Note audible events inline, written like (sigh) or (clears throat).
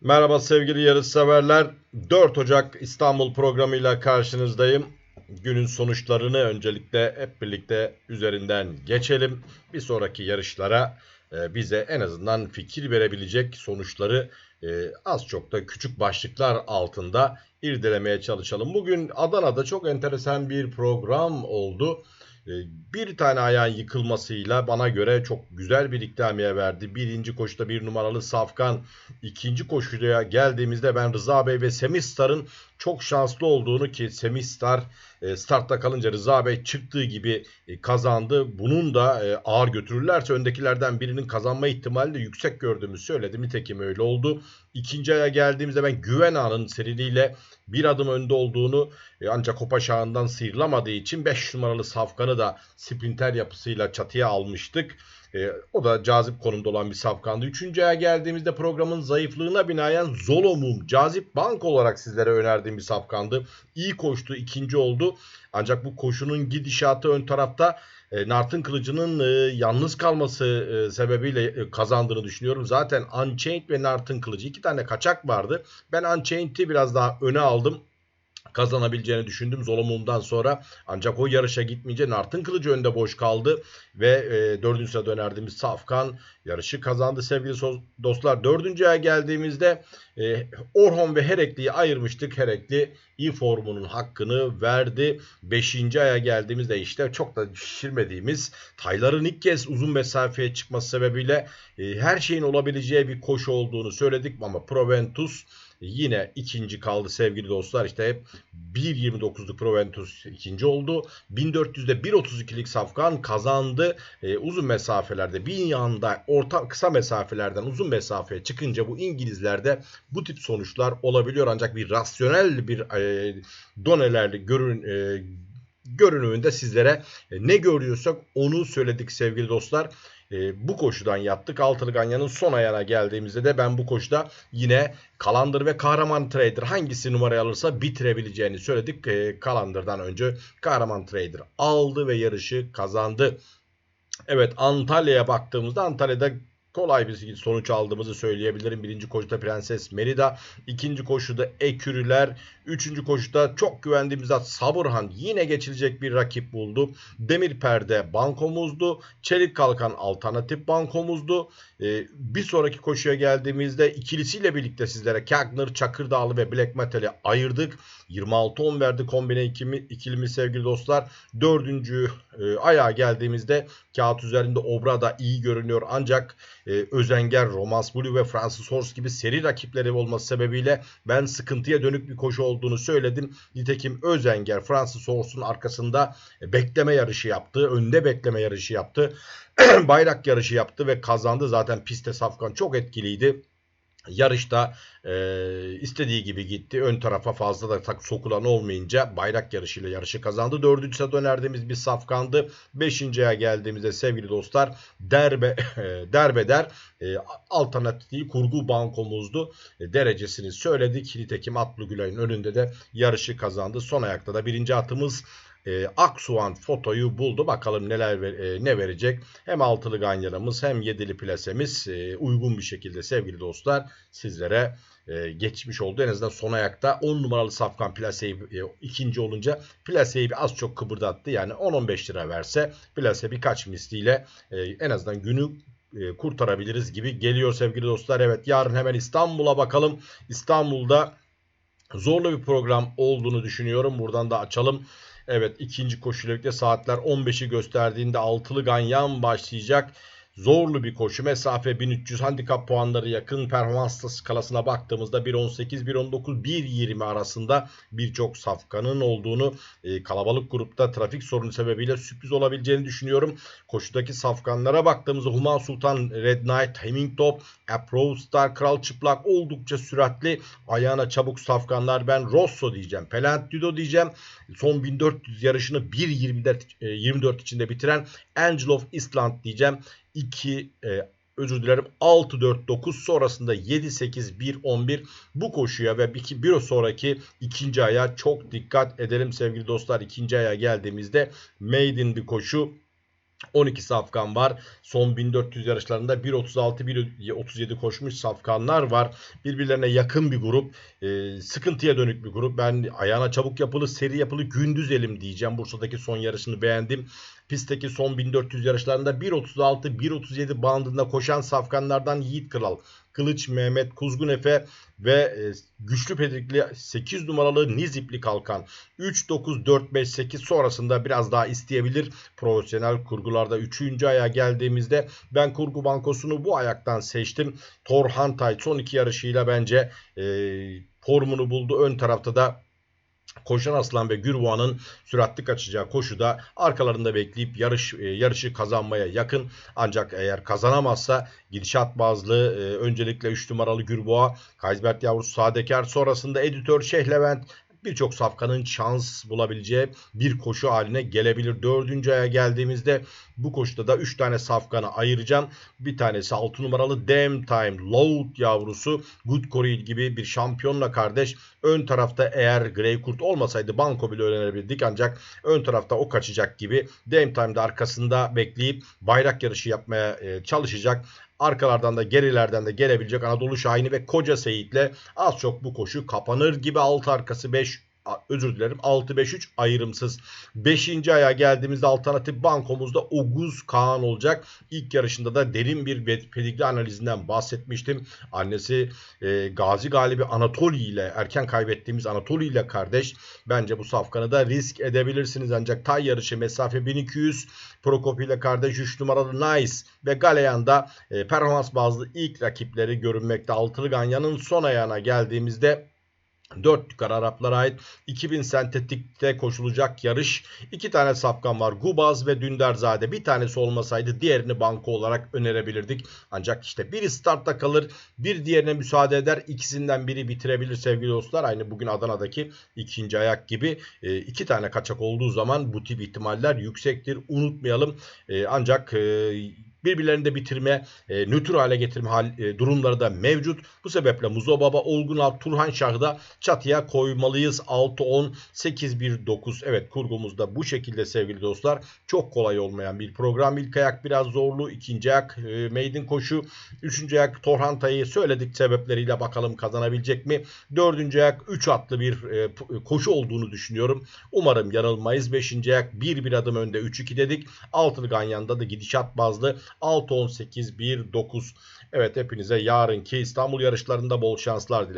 Merhaba sevgili yarışseverler. 4 Ocak İstanbul programıyla karşınızdayım. Günün sonuçlarını öncelikle hep birlikte üzerinden geçelim. Bir sonraki yarışlara e, bize en azından fikir verebilecek sonuçları e, az çok da küçük başlıklar altında irdelemeye çalışalım. Bugün Adana'da çok enteresan bir program oldu. E, Bir tane ayağın yıkılmasıyla bana göre çok güzel bir ikramiye verdi. Birinci koşuda bir numaralı Safkan. ikinci koşuya geldiğimizde ben Rıza Bey ve Semih Star'ın çok şanslı olduğunu ki Semih Star e, startta kalınca Rıza Bey çıktığı gibi e, kazandı. Bunun da e, ağır götürürlerse öndekilerden birinin kazanma ihtimali de yüksek gördüğümü söyledim. Nitekim öyle oldu. İkinci aya geldiğimizde ben Güven Ağa'nın seriliğiyle bir adım önde olduğunu ancak Kopaş ağından sıyrılamadığı için 5 numaralı Safkan'ı da sprinter yapısıyla çatıya almıştık. E, o da cazip konumda olan bir safkandı. Üçüncü aya geldiğimizde programın zayıflığına binaen Zolomum cazip bank olarak sizlere önerdiğim bir safkandı. İyi koştu, ikinci oldu. Ancak bu koşunun gidişatı ön tarafta e, Nartın Kılıcı'nın e, yalnız kalması e, sebebiyle e, kazandığını düşünüyorum. Zaten Unchained ve Nartın Kılıcı iki tane kaçak vardı. Ben Unchained'i biraz daha öne aldım kazanabileceğini düşündüm Zolomum'dan sonra. Ancak o yarışa gitmeyince Nartın Kılıcı önde boş kaldı. Ve e, dördüncü sırada önerdiğimiz Safkan yarışı kazandı sevgili dostlar. Dördüncü aya geldiğimizde e, Orhon ve Herekli'yi ayırmıştık. Herekli iyi formunun hakkını verdi. Beşinci aya geldiğimizde işte çok da şişirmediğimiz Taylar'ın ilk kez uzun mesafeye çıkması sebebiyle e, her şeyin olabileceği bir koşu olduğunu söyledik ama Proventus yine ikinci kaldı sevgili dostlar. İşte hep 1.29'luk Proventus ikinci oldu. 1400'de 1.32'lik Safkan kazandı. Ee, uzun mesafelerde bir yanda orta kısa mesafelerden uzun mesafeye çıkınca bu İngilizlerde bu tip sonuçlar olabiliyor. Ancak bir rasyonel bir e, donelerli görün e, görünümünde sizlere e, ne görüyorsak onu söyledik sevgili dostlar. E, bu koşudan yaptık. Altılı Ganyan'ın son ayağına geldiğimizde de ben bu koşuda yine Kalandır ve Kahraman Trader hangisi numarayı alırsa bitirebileceğini söyledik. E, Kalandır'dan önce Kahraman Trader aldı ve yarışı kazandı. Evet Antalya'ya baktığımızda Antalya'da kolay bir sonuç aldığımızı söyleyebilirim. Birinci koşuda Prenses Merida, ikinci koşuda Ekürüler, üçüncü koşuda çok güvendiğimiz at Sabırhan yine geçilecek bir rakip buldu. Demir Perde bankomuzdu. Çelik Kalkan alternatif bankomuzdu. Ee, bir sonraki koşuya geldiğimizde ikilisiyle birlikte sizlere Kagner, Çakırdağlı ve Black Metal'i ayırdık. 26-10 verdi kombine ikimi, ikilimi sevgili dostlar. Dördüncü e, ayağa geldiğimizde kağıt üzerinde Obra da iyi görünüyor. Ancak e, Özenger, Romans Blue ve Francis Horse gibi seri rakipleri olması sebebiyle ben sıkıntıya dönük bir koşu olduğunu söyledim. Nitekim Özenger, Francis Horse'un arkasında e, bekleme yarışı yaptı. Önde bekleme yarışı yaptı. (clears throat) Bayrak yarışı yaptı ve kazandı. Zaten pistte Safkan çok etkiliydi. Yarışta e, istediği gibi gitti. Ön tarafa fazla da tak sokulan olmayınca bayrak yarışıyla yarışı kazandı. Dördüncü sırada önerdiğimiz bir safkandı. Beşinciye geldiğimizde sevgili dostlar derbe (laughs) derbeder e, alternatif kurgu bankomuzdu. E, derecesini söyledik. Nitekim Atlı Gülay'ın önünde de yarışı kazandı. Son ayakta da birinci atımız e, Aksuan fotoyu buldu. Bakalım neler e, ne verecek. Hem altılı ganyanımız hem yedili plasemiz e, uygun bir şekilde sevgili dostlar sizlere e, geçmiş oldu. En azından son ayakta 10 numaralı Safkan plaseyi e, ikinci olunca plaseyi bir az çok kıpırdattı. Yani 10-15 lira verse plase birkaç misliyle e, en azından günü e, kurtarabiliriz gibi geliyor sevgili dostlar. Evet yarın hemen İstanbul'a bakalım. İstanbul'da zorlu bir program olduğunu düşünüyorum. Buradan da açalım. Evet ikinci koşuyla saatler 15'i gösterdiğinde altılı ganyan başlayacak. Zorlu bir koşu. Mesafe 1300 handikap puanları yakın performans skalasına baktığımızda 1.18, 1.19, 1.20 arasında birçok safkanın olduğunu e, kalabalık grupta trafik sorunu sebebiyle sürpriz olabileceğini düşünüyorum. Koşudaki safkanlara baktığımızda Human Sultan, Red Knight, Heming Top, Approve Star, Kral Çıplak oldukça süratli. Ayağına çabuk safkanlar ben Rosso diyeceğim. Pelent Dudo diyeceğim. Son 1400 yarışını 1.24 e, 24 içinde bitiren Angel of Island diyeceğim. 2 e, özür dilerim 6 4 9 sonrasında 7 8 1 11 bu koşuya ve bir, bir sonraki ikinci aya çok dikkat edelim sevgili dostlar. ikinci aya geldiğimizde maiden bir koşu 12 safkan var. Son 1400 yarışlarında 1.36-1.37 koşmuş safkanlar var. Birbirlerine yakın bir grup. Ee, sıkıntıya dönük bir grup. Ben ayağına çabuk yapılı, seri yapılı gündüz elim diyeceğim. Bursa'daki son yarışını beğendim. Pistteki son 1400 yarışlarında 1.36-1.37 bandında koşan safkanlardan Yiğit Kral, Kılıç Mehmet Kuzgun Efe ve e, güçlü pedikli 8 numaralı Nizipli Kalkan. 3-9-4-5-8 sonrasında biraz daha isteyebilir. Profesyonel kurgularda 3. aya geldiğimizde ben kurgu bankosunu bu ayaktan seçtim. Torhan Tay son iki yarışıyla bence e, formunu buldu. Ön tarafta da Koşan Aslan ve Gürvuan'ın süratli kaçacağı koşuda arkalarında bekleyip yarış e, yarışı kazanmaya yakın. Ancak eğer kazanamazsa gidişat bazlı e, öncelikle 3 numaralı Gürboğa, Kaysbert yavrusu Sadekar sonrasında editör Şeyh Levent birçok safkanın şans bulabileceği bir koşu haline gelebilir. Dördüncü aya geldiğimizde bu koşuda da 3 tane safkanı ayıracağım. Bir tanesi 6 numaralı Damn Time Loud yavrusu Good Coril gibi bir şampiyonla kardeş. Ön tarafta eğer Grey Kurt olmasaydı banko bile öğrenebildik ancak ön tarafta o kaçacak gibi. Damn Time'da arkasında bekleyip bayrak yarışı yapmaya e, çalışacak. Arkalardan da gerilerden de gelebilecek Anadolu Şahini ve Koca Seyit'le az çok bu koşu kapanır gibi. Alt arkası 5 özür dilerim 6-5-3 ayrımsız. 5. aya geldiğimizde alternatif bankomuzda Oguz Kaan olacak. İlk yarışında da derin bir pedigre analizinden bahsetmiştim. Annesi e, Gazi Galibi Anatoli ile erken kaybettiğimiz Anatoli ile kardeş. Bence bu safkanı da risk edebilirsiniz. Ancak tay yarışı mesafe 1200 Prokop ile kardeş 3 numaralı Nice ve Galeyan'da e, performans bazlı ilk rakipleri görünmekte. Altılı Ganyan'ın son ayağına geldiğimizde 4 yukarı Araplara ait 2000 sentetikte koşulacak yarış. İki tane safkan var. Gubaz ve Dünderzade. Bir tanesi olmasaydı diğerini banko olarak önerebilirdik. Ancak işte biri startta kalır. Bir diğerine müsaade eder. İkisinden biri bitirebilir sevgili dostlar. Aynı bugün Adana'daki ikinci ayak gibi. E, tane kaçak olduğu zaman bu tip ihtimaller yüksektir. Unutmayalım. E, ancak e, birbirlerini de bitirme, e, nötr hale getirme hal, e, durumları da mevcut. Bu sebeple Muzo Baba, Olgun Alp, Turhan Şah'da çatıya koymalıyız. 6-10, 8-1-9. Evet kurgumuzda bu şekilde sevgili dostlar. Çok kolay olmayan bir program. İlk ayak biraz zorlu. ikinci ayak e, maiden koşu. Üçüncü ayak Torhanta'yı söyledik sebepleriyle bakalım kazanabilecek mi? Dördüncü ayak 3 atlı bir e, koşu olduğunu düşünüyorum. Umarım yanılmayız. Beşinci ayak 1-1 adım önde 3-2 dedik. Altılı Ganyan'da da gidişat bazlı 6-18-1-9. Evet hepinize yarınki İstanbul yarışlarında bol şanslar dilerim.